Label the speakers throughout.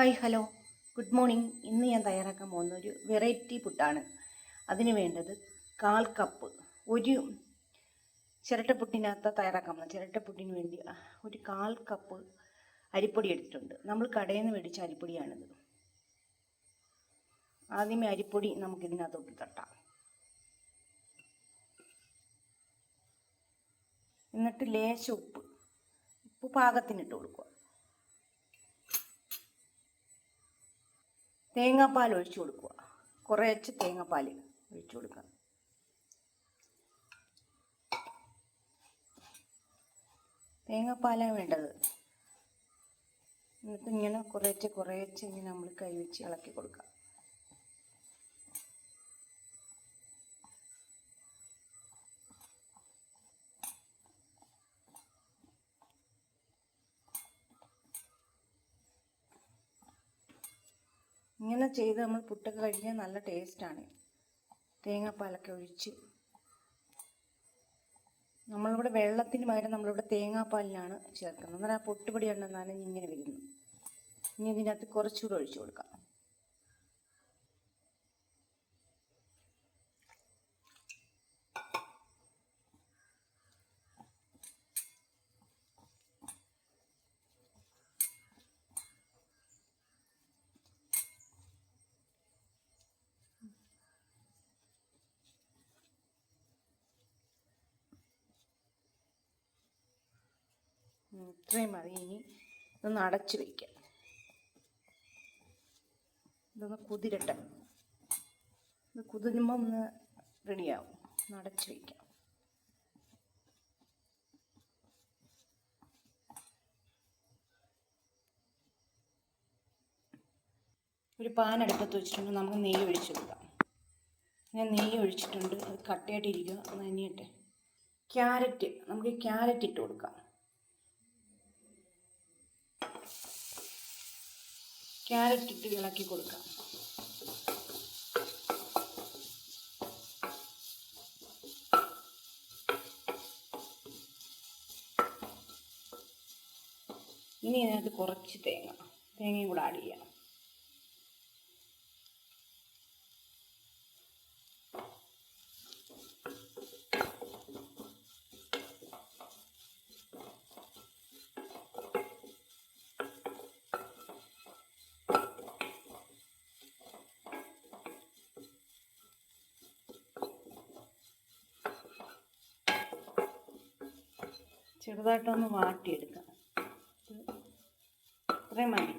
Speaker 1: Hi hello. Good morning. ഇന്ന് ഞാൻ തയ്യാറാക്കാൻ പോകുന്ന ഒരു വെറൈറ്റി പുട്ടാണ്. അതിന് വേണ്ടത് കാൽ കപ്പ് ഒരു ചിരട്ടപ്പുട്ടിനകത്ത് തയ്യാറാക്കാൻ പോകുന്നത് ചിരട്ടപ്പുട്ടിന് വേണ്ടി ഒരു കാൽ കപ്പ് അരിപ്പൊടി എടുത്തിട്ടുണ്ട്. നമ്മൾ കടയിൽ നിന്ന് മേടിച്ച അരിപ്പൊടിയാണിത്. ആദ്യമേ അരിപ്പൊടി നമുക്ക് ഇതിനകത്തോട്ട് തട്ടാം. എന്നിട്ട് ലേശ ഉപ്പ് ഉപ്പ് പാകത്തിനിട്ട് കൊടുക്കുക. തേങ്ങാപ്പാൽ ഒഴിച്ചു കൊടുക്കുക. കുറേച്ച് തേങ്ങാപ്പാൽ ഒഴിച്ചു കൊടുക്കുക. തേങ്ങാപ്പാലാണ് വേണ്ടത്. എന്നിട്ട് ഇങ്ങനെ കുറേച്ച് കുറേച്ച് ഇങ്ങനെ നമ്മൾ കൈ വെച്ച് ഇളക്കി കൊടുക്കുക. ഇങ്ങനെ ചെയ്ത് നമ്മൾ പുട്ടൊക്കെ കഴിക്കാൻ നല്ല ടേസ്റ്റാണ് തേങ്ങാപ്പാലൊക്കെ ഒഴിച്ച്. നമ്മളിവിടെ വെള്ളത്തിന് പകരം നമ്മളിവിടെ തേങ്ങാപ്പാലിലാണ് ചേർക്കുന്നത്. എന്നാൽ ആ പൊട്ടുപൊടി ഉണ്ടെന്നാണ് ഇങ്ങനെ വരുന്നു. ഇനി ഇതിനകത്ത് കുറച്ചുകൂടെ ഒഴിച്ചു കൊടുക്കാം. ഇത്രയും മതി. ഇനി ഇതൊന്ന് അടച്ചു വയ്ക്കാം ഇതൊന്ന് കുതിരട്ടെ. ഇത് കുതിരുമ്പോൾ ഒന്ന് റെഡിയാവും. ഒന്ന് അടച്ചു വയ്ക്കാം ഒരു പാൻ അടുപ്പത്ത് വെച്ചിട്ടുണ്ട്. നമുക്ക് നെയ്യ് ഒഴിച്ചു കൊടുക്കാം. ഞാൻ നെയ്യ് ഒഴിച്ചിട്ടുണ്ട്. അത് കട്ടയായിട്ടിരിക്കുക. അത് അനിയട്ടെ ക്യാരറ്റ്. നമുക്ക് ക്യാരറ്റ് ഇട്ട് കൊടുക്കാം. ക്യാരറ്റ് ഇട്ട് ഇളക്കി കൊടുക്കാം. ഇനി ഇതിനകത്ത് കുറച്ച് തേങ്ങ. തേങ്ങയും കൂടെ ആഡ് ചെയ്യാം. ചെറുതായിട്ടൊന്ന് വാട്ടിയെടുക്കാം. ഇത് ഇത്രയും മതി.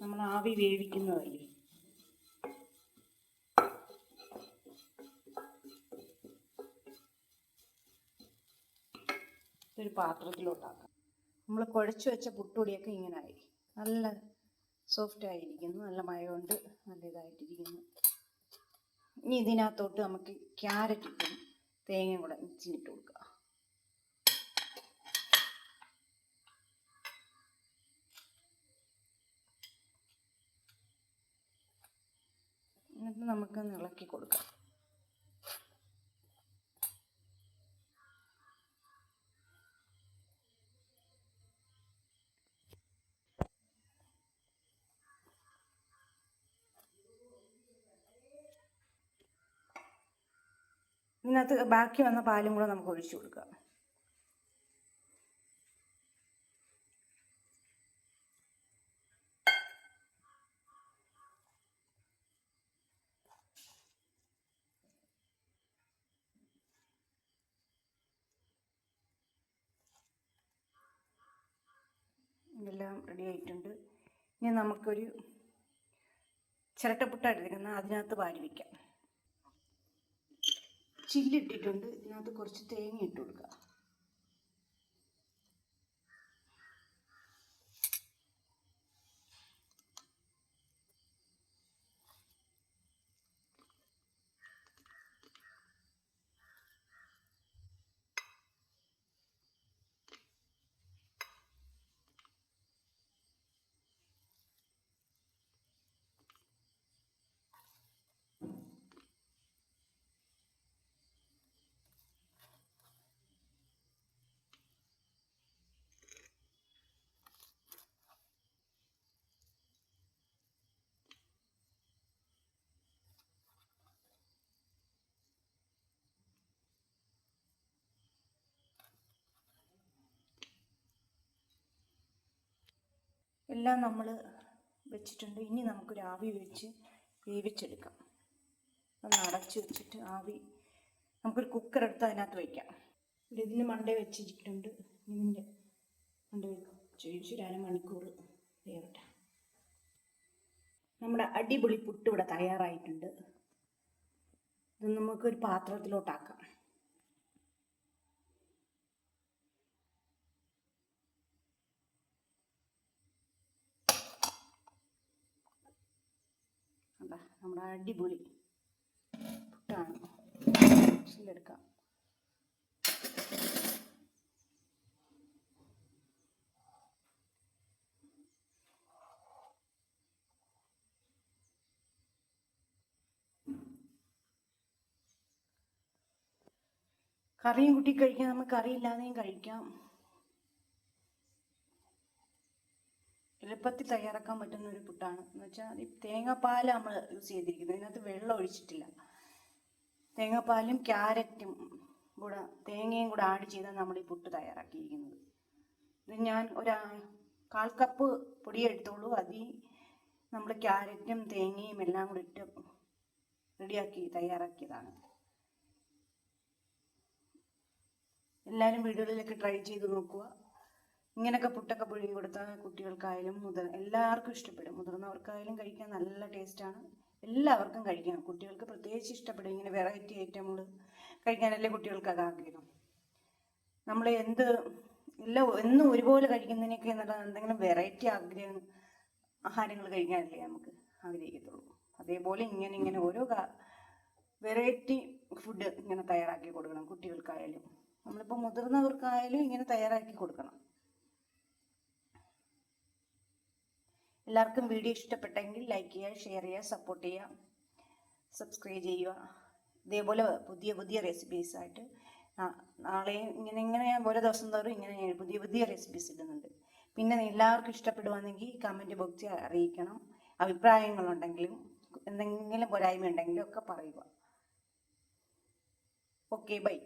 Speaker 1: നമ്മൾ ആവി വേവിക്കുന്നതല്ലേ? ഒരു പാത്രത്തിലോട്ടാക്കാം. നമ്മൾ കുഴച്ച് വെച്ച പുട്ടുപൊടിയൊക്കെ ഇങ്ങനെ ആയി നല്ല സോഫ്റ്റ് ആയിരിക്കുന്നു. നല്ല മഴ കൊണ്ട് നല്ല ഇതായിട്ടിരിക്കുന്നു. ഇനി ഇതിനകത്തോട്ട് നമുക്ക് ക്യാരറ്റ് ഇട്ടും തേങ്ങയും കൂടെ മിക്സിയിലിട്ട് കൊടുക്കുക എന്നിട്ട് നമുക്ക് ഇളക്കി കൊടുക്കാം. ഇതിനകത്ത് ബാക്കി വന്ന പാലും കൂടെ നമുക്ക് ഒഴിച്ചു കൊടുക്കാം. ഇതെല്ലാം റെഡി ആയിട്ടുണ്ട്. ഇനി നമുക്കൊരു ചിരട്ടപ്പുട്ട എടുത്തിരിക്കുന്ന അതിനകത്ത് വാരി വയ്ക്കാം ചില്ലിട്ടിട്ടുണ്ട് ഇതിനകത്ത് കുറച്ച് തേങ്ങ ഇട്ട് കൊടുക്കുക. എല്ലാം നമ്മൾ വെച്ചിട്ടുണ്ട്. ഇനി നമുക്കൊരു ആവി വെച്ച് വേവിച്ചെടുക്കാം. ഒന്ന് അടച്ച് വെച്ചിട്ട് ആവി നമുക്കൊരു കുക്കർ എടുത്ത് അതിനകത്ത് വയ്ക്കാം ഇതിന് മണ്ട വെച്ചിട്ടുണ്ട് ഇതിന്റെ മണ്ട ചോദിച്ചു ഒരു അരമണിക്കൂർ വേവട്ടെ. നമ്മുടെ അടിപൊളി പുട്ട് ഇവിടെ തയ്യാറായിട്ടുണ്ട്. ഇത് നമുക്കൊരു പാത്രത്തിലോട്ടാക്കാം അതാ നമ്മുടെ അടിപൊളി പുട്ടാണ്. എടുക്കാം കറിയും കൂട്ടി കഴിക്കാം. നമുക്ക് കറിയില്ലാതെയും കഴിക്കാം. എളുപ്പത്തിൽ തയ്യാറാക്കാൻ പറ്റുന്ന ഒരു പുട്ടാണ്. എന്ന് വെച്ചാൽ ഈ തേങ്ങാപ്പാൽ നമ്മൾ യൂസ് ചെയ്തിരിക്കുന്നത്. ഇതിനകത്ത് വെള്ളം ഒഴിച്ചിട്ടില്ല. തേങ്ങാപ്പാലും ക്യാരറ്റും കൂടെ തേങ്ങയും കൂടെ ആഡ് ചെയ്താണ് നമ്മൾ ഈ പുട്ട് തയ്യാറാക്കിയിരിക്കുന്നത്. ഇത് ഞാൻ ഒരു കാൽ കപ്പ് പൊടി എടുത്തോളൂ. അതിൽ നമ്മൾ ക്യാരറ്റും തേങ്ങയും എല്ലാം കൂടി ഇട്ട് റെഡിയാക്കി തയ്യാറാക്കിയതാണ്. എല്ലാവരും വീടുകളിലൊക്കെ ട്രൈ ചെയ്ത് നോക്കുക. ഇങ്ങനെയൊക്കെ പുട്ടൊക്കെ പുഴുങ്ങി കൊടുത്താൽ കുട്ടികൾക്കായാലും മുതിർ എല്ലാവർക്കും ഇഷ്ടപ്പെടും. മുതിർന്നവർക്കായാലും കഴിക്കാൻ നല്ല ടേസ്റ്റാണ് എല്ലാവർക്കും കഴിക്കാം കുട്ടികൾക്ക് പ്രത്യേകിച്ച് ഇഷ്ടപ്പെടും. ഇങ്ങനെ വെറൈറ്റി ഐറ്റമുകൾ കഴിക്കാനല്ലേ കുട്ടികൾക്കൊക്കെ ആഗ്രഹം. നമ്മൾ എന്ത് എല്ലാം എന്നും ഒരുപോലെ കഴിക്കുന്നതിനൊക്കെ എന്നുള്ള എന്തെങ്കിലും വെറൈറ്റി ആഗ്രഹം ആഹാരങ്ങൾ കഴിക്കാനല്ലേ നമുക്ക് ആഗ്രഹിക്കത്തുള്ളൂ. അതേപോലെ ഇങ്ങനെ ഇങ്ങനെ ഓരോ വെറൈറ്റി ഫുഡ് ഇങ്ങനെ തയ്യാറാക്കി കൊടുക്കണം കുട്ടികൾക്കായാലും. നമ്മളിപ്പോൾ മുതിർന്നവർക്കായാലും ഇങ്ങനെ തയ്യാറാക്കി കൊടുക്കണം. എല്ലാവർക്കും വീഡിയോ ഇഷ്ടപ്പെട്ടെങ്കിൽ ലൈക്ക് ചെയ്യുക ഷെയർ ചെയ്യുക സപ്പോർട്ട് ചെയ്യുക സബ്സ്ക്രൈബ് ചെയ്യുക. ഇതേപോലെ പുതിയ പുതിയ റെസിപ്പീസ് ആയിട്ട് നാളെ ഇങ്ങനെ ഇങ്ങനെ ഓരോ ദിവസം തോറും ഇങ്ങനെ ഞാൻ പുതിയ പുതിയ റെസിപ്പീസ് ഇടുന്നുണ്ട്. പിന്നെ എല്ലാവർക്കും ഇഷ്ടപ്പെടുവാണെങ്കിൽ കമന്റ് ബോക്സിൽ അറിയിക്കണം. അഭിപ്രായങ്ങളുണ്ടെങ്കിലും എന്തെങ്കിലും പോരായ്മ ഉണ്ടെങ്കിലും ഒക്കെ പറയുക. Okay bye